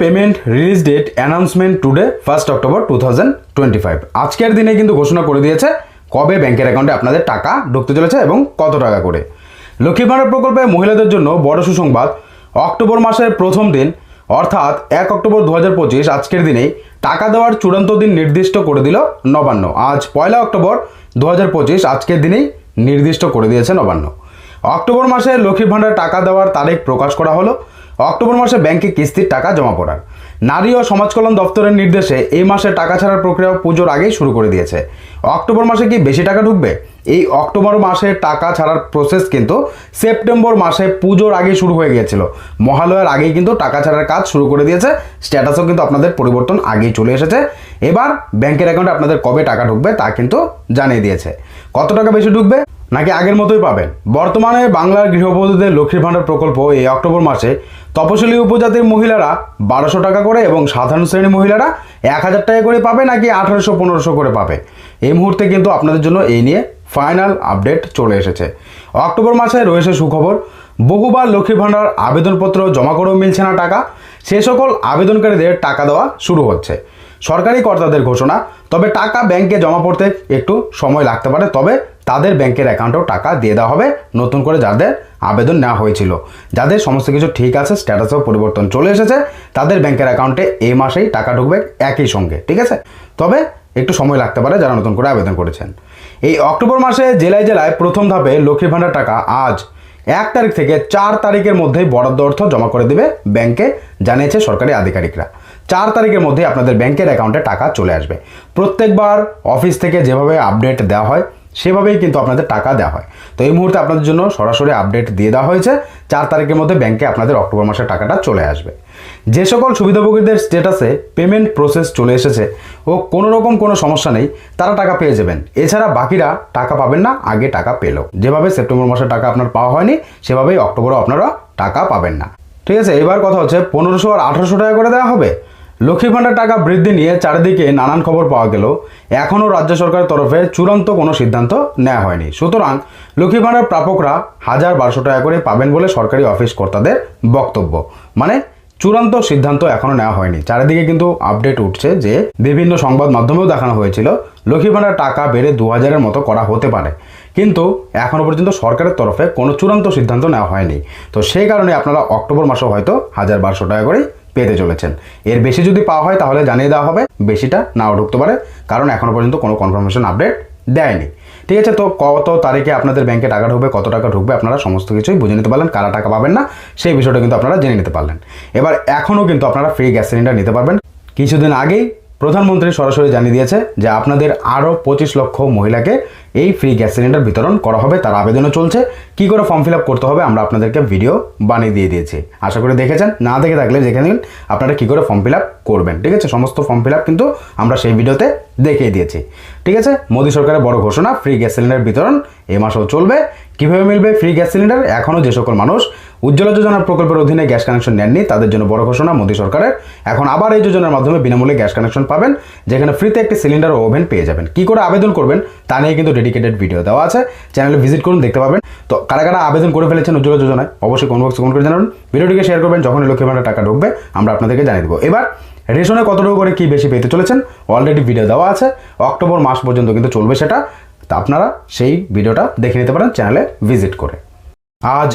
Payment release date announcement today first October to আজকের দিনে কিন্তু ঘোষণা করে দিয়েছে কবে ব্যাংকের অ্যাকাউন্টে আপনাদের টাকা ঢুকতে চলেছে এবং কত টাকা করে। লক্ষ্মী ভাণ্ডার প্রকল্পে মহিলাদের জন্য বড় সুসংবাদ, অক্টোবর মাসের প্রথম দিন, অর্থাৎ এক অক্টোবর দু আজকের দিনেই টাকা দেওয়ার চূড়ান্ত দিন নির্দিষ্ট করে দিল নবান্ন। আজ পয়লা অক্টোবর দু আজকের দিনেই নির্দিষ্ট করে দিয়েছে নবান্ন। অক্টোবর মাসে লক্ষ্মীর ভাণ্ডার টাকা দেওয়ার তারিখ প্রকাশ করা হলো। অক্টোবর মাসে ব্যাংকে কিস্তির টাকা জমা পড়ার। নারী ও সমাজ কল্যাণ দপ্তরের নির্দেশে এই মাসে টাকা ছাড়ার প্রক্রিয়া পুজোর আগেই শুরু করে দিয়েছে। অক্টোবর মাসে কি বেশি টাকা ঢুকবে? এই অক্টোবর মাসে টাকা ছাড়ার প্রসেস কিন্তু সেপ্টেম্বর মাসে পুজোর আগে শুরু হয়ে গিয়েছিল। মহালয়ার আগেই কিন্তু টাকা ছাড়ার কাজ শুরু করে দিয়েছে। স্ট্যাটাসও কিন্তু আপনাদের পরিবর্তন আগেই চলে এসেছে। এবার ব্যাংকের অ্যাকাউন্টে আপনাদের কবে টাকা ঢুকবে তা কিন্তু জানিয়ে দিয়েছে। কত টাকা বেশি ঢুকবে? নাকি আগের মতোই পাবেন? বর্তমানে বাংলার গৃহবধূদের লক্ষ্মীর ভাণ্ডার প্রকল্প এই অক্টোবর মাসে তপশিলি উপজাতির মহিলারা বারোশো টাকা করে এবং সাধারণ শ্রেণির মহিলারা এক হাজার টাকা করে পাবে নাকি আঠারোশো, পনেরোশো করে পাবে? এই মুহূর্তে কিন্তু আপনাদের জন্য এই নিয়ে ফাইনাল আপডেট চলে এসেছে। অক্টোবর মাসে রয়েছে সুখবর, বহুবার লক্ষ্মী ভাণ্ডার আবেদনপত্র জমা করেও মিলছে না টাকা, সে সকল আবেদনকারীদের টাকা দেওয়া শুরু হচ্ছে। সরকারি কর্তাদের ঘোষণা, তবে টাকা ব্যাংকে জমা পড়তে একটু সময় লাগতে পারে, তবে তাদের ব্যাংকের অ্যাকাউন্টেও টাকা দিয়ে দেওয়া হবে নতুন করে যাদের আবেদন নেওয়া হয়েছিল। যাদের সমস্ত কিছু ঠিক আছে, স্ট্যাটাসেও পরিবর্তন চলে এসেছে, তাদের ব্যাংকের অ্যাকাউন্টে এই মাসেই টাকা ঢুকবে একই সঙ্গে, ঠিক আছে? তবে একটু সময় লাগতে পারে যারা নতুন করে আবেদন করেছেন। এই অক্টোবর মাসে জেলায় জেলায় প্রথম ধাপে লক্ষ্মী ভাণ্ডার টাকা আজ এক তারিখ থেকে চার তারিখের মধ্যেই বরাদ্দ অর্থ জমা করে দেবে ব্যাংকে, জানিয়েছে সরকারি আধিকারিকরা। চার তারিখের মধ্যে আপনাদের ব্যাংকের অ্যাকাউন্টে টাকা চলে আসবে। প্রত্যেকবার অফিস থেকে যেভাবে আপডেট দেওয়া হয়, সেভাবেই কিন্তু আপনাদের টাকা দেওয়া হয়। তো এই মুহূর্তে আপনাদের জন্য সরাসরি আপডেট দিয়ে দেওয়া হয়েছে, চার তারিখের মধ্যে ব্যাংকে আপনাদের অক্টোবর মাসের টাকাটা চলে আসবে। যে সকল সুবিধাভোগীদের স্টেটাসে পেমেন্ট প্রসেস চলে এসেছে ও কোনো রকম কোনো সমস্যা নেই, তারা টাকা পেয়ে যাবেন। এছাড়া বাকিরা টাকা পাবেন না, আগে টাকা পেল। যেভাবে সেপ্টেম্বর মাসের টাকা আপনার পাওয়া হয়নি, সেভাবেই অক্টোবরও আপনারা টাকা পাবেন না। ঠিক আছে, এবার কথা হচ্ছে পনেরোশো আর আঠারোশো টাকা করে দেওয়া হবে। লক্ষ্মী ভাণ্ডার টাকা বৃদ্ধি নিয়ে চারিদিকে নানান খবর পাওয়া গেল। এখনও রাজ্য সরকারের তরফে চূড়ান্ত কোনো সিদ্ধান্ত নেওয়া হয়নি। সুতরাং লক্ষ্মী ভাণ্ডার প্রাপকরা হাজার বারোশো টাকা করে পাবেন বলে সরকারি অফিস কর্তাদের বক্তব্য। মানে চূড়ান্ত সিদ্ধান্ত এখনও নেওয়া হয়নি। চারিদিকে কিন্তু আপডেট উঠছে যে বিভিন্ন সংবাদ মাধ্যমেও দেখানো হয়েছিল লক্ষ্মী ভাণ্ডার টাকা বেড়ে দু হাজারের মতো করা হতে পারে। কিন্তু এখনও পর্যন্ত সরকারের তরফে কোনো চূড়ান্ত সিদ্ধান্ত নেওয়া হয়নি। তো সেই কারণে আপনারা অক্টোবর মাসেও হয়তো হাজার বারোশো টাকা করেই পেতে চলেছেন। এর বেশি যদি পাওয়া হয় তাহলে জানিয়ে দেওয়া হবে, বেশিটা নাও ঢুকতে পারে, কারণ এখনও পর্যন্ত কোনো কনফার্মেশন আপডেট দেয়নি। ঠিক আছে, তো কত তারিখে আপনাদের ব্যাংকে টাকা ঢুকবে, কত টাকা ঢুকবে, আপনারা সমস্ত কিছুই বুঝে নিতে পারলেন, কারা টাকা পাবেন না, সেই বিষয়টা কিন্তু আপনারা জেনে নিতে পারলেন। এবার এখনও কিন্তু আপনারা ফ্রি গ্যাস সিলিন্ডার নিতে পারবেন। কিছুদিন আগেই প্রধানমন্ত্রী সরাসরি জানিয়ে দিয়েছে যে আপনাদের আরও পঁচিশ লক্ষ মহিলাকে এই ফ্রি গ্যাস সিলিন্ডার বিতরণ করা হবে, তার আবেদনও চলছে। কি করে ফর্ম ফিল আপ করতে হবে আমরা আপনাদেরকে ভিডিও বানিয়ে দিয়ে দিয়েছি। আশা করি দেখেছেন, না দেখে থাকলে দেখে নিন আপনারা কী করে ফর্ম ফিল আপ করবেন। ঠিক আছে, সমস্ত ফর্ম ফিল আপ কিন্তু আমরা সেই ভিডিওতে দেখিয়ে দিয়েছি। ঠিক আছে, মোদী সরকারের বড় ঘোষণা ফ্রি গ্যাস সিলিন্ডার বিতরণ এ মাসেও চলবে। কীভাবে মিলবে ফ্রি গ্যাস সিলিন্ডার এখনও যে সকল মানুষ উজ্জ্বলা যোজনা প্রকল্পের অধীনে গ্যাস কানেকশন নেননি, তাদের জন্য বড় ঘোষণা মোদী সরকারের। এখন আবার এই যোজনার মাধ্যমে বিনামূল্যে গ্যাস কানেকশন পাবেন, যেখানে ফ্রিতে একটি সিলিন্ডার ও ওভেন পেয়ে যাবেন। কি করে আবেদন করবেন, তা নিয়ে কিন্তু ডেডিকেটেড ভিডিও দেওয়া আছে। চ্যানেলে ভিজিট করুন, দেখতে পাবেন। তো কারা কারা আবেদন করে ফেলেছেন উজ্জ্বলা যোজনায়, অবশ্যই কোন বক্সে কমেন্ট করে জানাবেন। ভিডিওটিকে শেয়ার করবেন যখন লক্ষ্মী ভাণ্ডার টাকা ঢুকবে, আমরা আপনাদেরকে জানিয়ে দেবো। এবার, রেশনে কতটুকু করে কি বেশি পেতে চলেছেন অলরেডি ভিডিও দেওয়া আছে। অক্টোবর মাস পর্যন্ত কিন্তু চলবে সেটা, তা আপনারা সেই ভিডিওটা দেখে নিতে পারেন চ্যানেলে ভিজিট করে। আজ